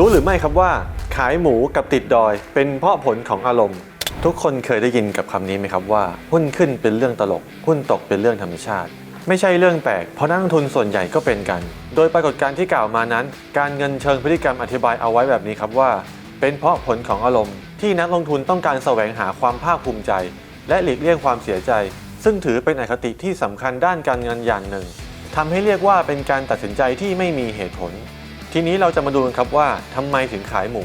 รู้หรือไม่ครับว่า ขายหมูกับติดดอย เป็นเพราะผลของอารมณ์ ทุกคนเคยได้ยินกับคำนี้ไหมครับว่า หุ้นขึ้นเป็นเรื่องตลก หุ้นตกเป็นเรื่องธรรมชาติ ไม่ใช่เรื่องแปลก เพราะนักลงทุนส่วนใหญ่ก็เป็นกัน โดยปรากฏการณ์ที่กล่าวมานั้น การเงินเชิงพฤติกรรมอธิบายเอาไว้แบบนี้ครับว่า เป็นเพราะผลของอารมณ์ ที่นักลงทุนต้องการแสวงหาความภาคภูมิใจ และหลีกเลี่ยงความเสียใจ ซึ่งถือเป็นอคติที่สำคัญด้านการเงินอย่างหนึ่งทำให้เรียกว่าเป็นการตัดสินใจที่ไม่มีเหตุผล ทีนี้เราจะมาดูกันครับว่าทำไมถึงขายหมู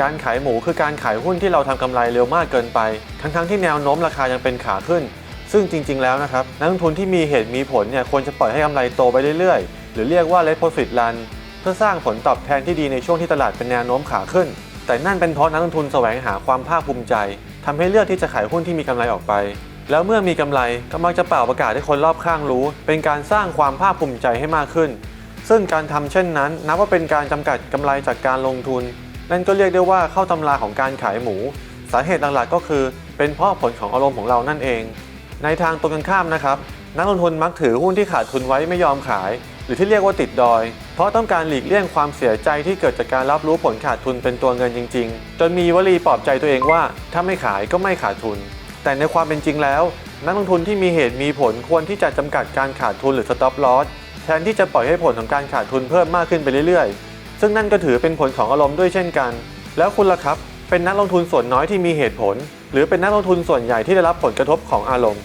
การขายหมูคือการขายหุ้นที่เราทำกำไรเร็วมากเกินไป ทั้งๆที่แนวโน้มราคายังเป็นขาขึ้น ซึ่งจริง ๆ แล้วนะครับนักลงทุนที่มีเหตุมีผลเนี่ยควรจะปล่อยให้กำไรโตไปเรื่อยๆ หรือเรียกว่า let profit run เพื่อสร้างผลตอบแทนที่ดีในช่วงที่ตลาดเป็นแนวโน้มขาขึ้น แต่นั่นเป็นเพราะนักลงทุนแสวงหาความภาคภูมิใจทำให้เลือกที่จะขายหุ้นที่มีกำไรออกไป แล้วเมื่อมีกำไรก็มักจะเป่าประกาศให้คนรอบข้างรู้ เป็นการสร้างความภาคภูมิใจให้มากขึ้น ซึ่งการทำเช่นนั้น นับว่าเป็นการจำกัดกำไรจากการลงทุน นั่นก็เรียกได้ว่าเข้าตำราของการขายหมู สาเหตุหลักๆก็คือ เป็นเพราะผลของอารมณ์ของเรานั่นเอง ในทางตรงกันข้ามนะครับ นักลงทุนมักถือหุ้นที่ขาดทุนไว้ไม่ยอมขาย หรือที่เรียกว่าติดดอย เพราะต้องการหลีกเลี่ยงความเสียใจที่เกิดจากการรับรู้ผลขาดทุนเป็นตัวเงินจริง ๆ จนมีวลีปลอบใจตัวเองว่า ถ้าไม่ขายก็ไม่ขาดทุน แต่ในความเป็นจริงแล้ว นักลงทุนที่มีเหตุมีผลควรที่จะจำกัดการขาดทุนหรือ stop loss แทนที่จะปล่อยให้ผลของการขาดทุนเพิ่มมากขึ้นไปเรื่อยๆ ซึ่งนั่นก็ถือเป็นผลของอารมณ์ด้วยเช่นกัน แล้วคุณล่ะครับ เป็นนักลงทุนส่วนน้อยที่มีเหตุผล หรือเป็นนักลงทุนส่วนใหญ่ที่ได้รับผลกระทบของอารมณ์